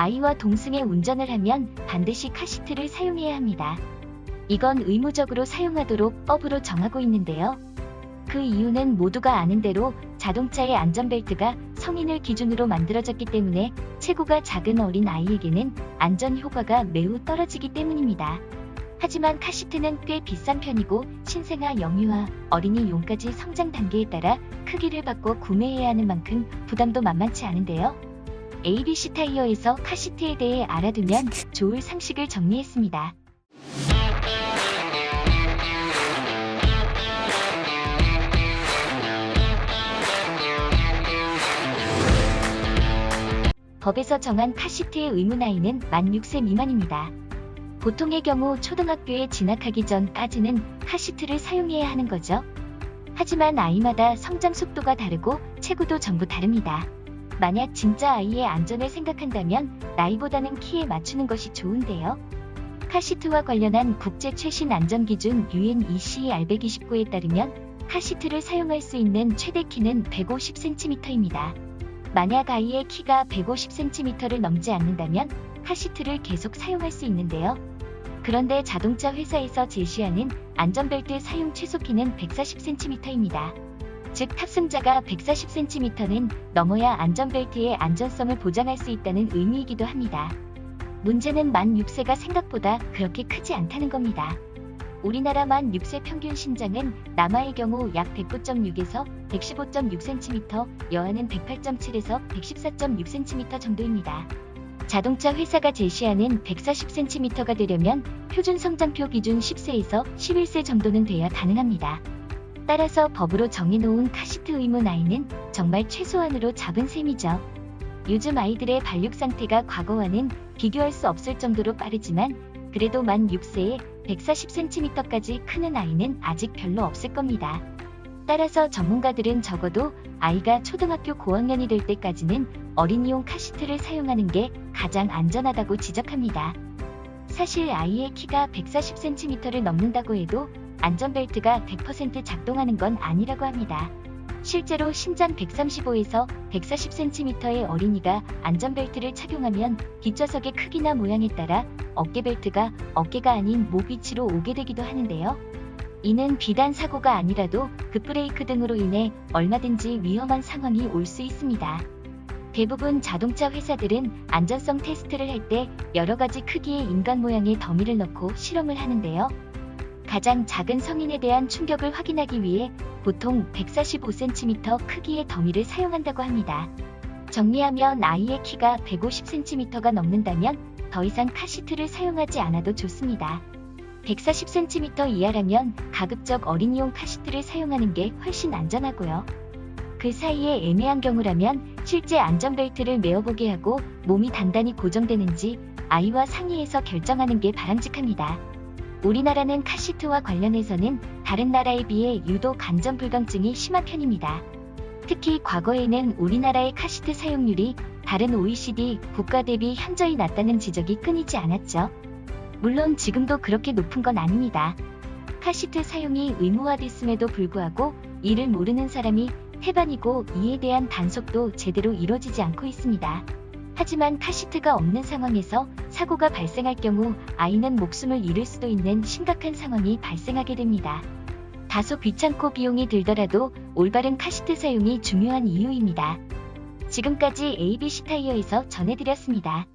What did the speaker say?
아이와 동승의 운전을 하면 반드시 카시트를 사용해야 합니다. 이건 의무적으로 사용하도록 법으로 정하고 있는데요. 그 이유는 모두가 아는 대로 자동차의 안전벨트가 성인을 기준으로 만들어졌기 때문에 체구가 작은 어린 아이에게는 안전 효과가 매우 떨어지기 때문입니다. 하지만 카시트는 꽤 비싼 편이고 신생아 영유아 어린이 용까지 성장 단계에 따라 크기를 바꿔 구매해야 하는 만큼 부담도 만만치 않은데요. ABC 타이어에서 카시트에 대해 알아두면 좋을 상식을 정리했습니다. 법에서 정한 카시트의 의무 나이는 만 6세 미만입니다. 보통의 경우 초등학교에 진학하기 전까지는 카시트를 사용해야 하는 거죠. 하지만 아이마다 성장 속도가 다르고 체구도 전부 다릅니다. 만약 진짜 아이의 안전을 생각한다면 나이보다는 키에 맞추는 것이 좋은데요. 카시트와 관련한 국제 최신 안전 기준 UN ECE R129에 따르면 카시트를 사용할 수 있는 최대 키는 150cm입니다. 만약 아이의 키가 150cm를 넘지 않는다면 카시트를 계속 사용할 수 있는데요. 그런데 자동차 회사에서 제시하는 안전벨트 사용 최소 키는 140cm입니다. 즉 탑승자가 140cm는 넘어야 안전벨트의 안전성을 보장할 수 있다는 의미이기도 합니다. 문제는 만 6세가 생각보다 그렇게 크지 않다는 겁니다. 우리나라 만 6세 평균 신장은 남아의 경우 약 109.6에서 115.6cm, 여아는 108.7에서 114.6cm 정도입니다. 자동차 회사가 제시하는 140cm가 되려면 표준 성장표 기준 10세에서 11세 정도는 돼야 가능합니다. 따라서 법으로 정해놓은 카시트 의무 나이는 정말 최소한으로 잡은 셈이죠. 요즘 아이들의 발육 상태가 과거와는 비교할 수 없을 정도로 빠르지만 그래도 만 6세에 140cm까지 크는 아이는 아직 별로 없을 겁니다. 따라서 전문가들은 적어도 아이가 초등학교 고학년이 될 때까지는 어린이용 카시트를 사용하는 게 가장 안전하다고 지적합니다. 사실 아이의 키가 140cm를 넘는다고 해도 안전벨트가 100% 작동하는 건 아니라고 합니다. 실제로 신장 135에서 140cm의 어린이가 안전벨트를 착용하면 뒷좌석의 크기나 모양에 따라 어깨벨트가 어깨가 아닌 목 위치로 오게 되기도 하는데요. 이는 비단 사고가 아니라도 급브레이크 등으로 인해 얼마든지 위험한 상황이 올 수 있습니다. 대부분 자동차 회사들은 안전성 테스트를 할 때 여러 가지 크기의 인간 모양의 더미를 넣고 실험을 하는데요. 가장 작은 성인에 대한 충격을 확인하기 위해 보통 145cm 크기의 더미를 사용한다고 합니다. 정리하면 아이의 키가 150cm가 넘는다면 더 이상 카시트를 사용하지 않아도 좋습니다. 140cm 이하라면 가급적 어린이용 카시트를 사용하는 게 훨씬 안전하고요. 그 사이에 애매한 경우라면 실제 안전벨트를 메어보게 하고 몸이 단단히 고정되는지 아이와 상의해서 결정하는 게 바람직합니다. 우리나라는 카시트와 관련해서는 다른 나라에 비해 유독 안전 불감증이 심한 편입니다. 특히 과거에는 우리나라의 카시트 사용률이 다른 OECD 국가 대비 현저히 낮다는 지적이 끊이지 않았죠. 물론 지금도 그렇게 높은 건 아닙니다. 카시트 사용이 의무화됐음에도 불구하고 이를 모르는 사람이 태반이고 이에 대한 단속도 제대로 이뤄지지 않고 있습니다. 하지만 카시트가 없는 상황에서 사고가 발생할 경우 아이는 목숨을 잃을 수도 있는 심각한 상황이 발생하게 됩니다. 다소 귀찮고 비용이 들더라도 올바른 카시트 사용이 중요한 이유입니다. 지금까지 ABC 타이어에서 전해드렸습니다.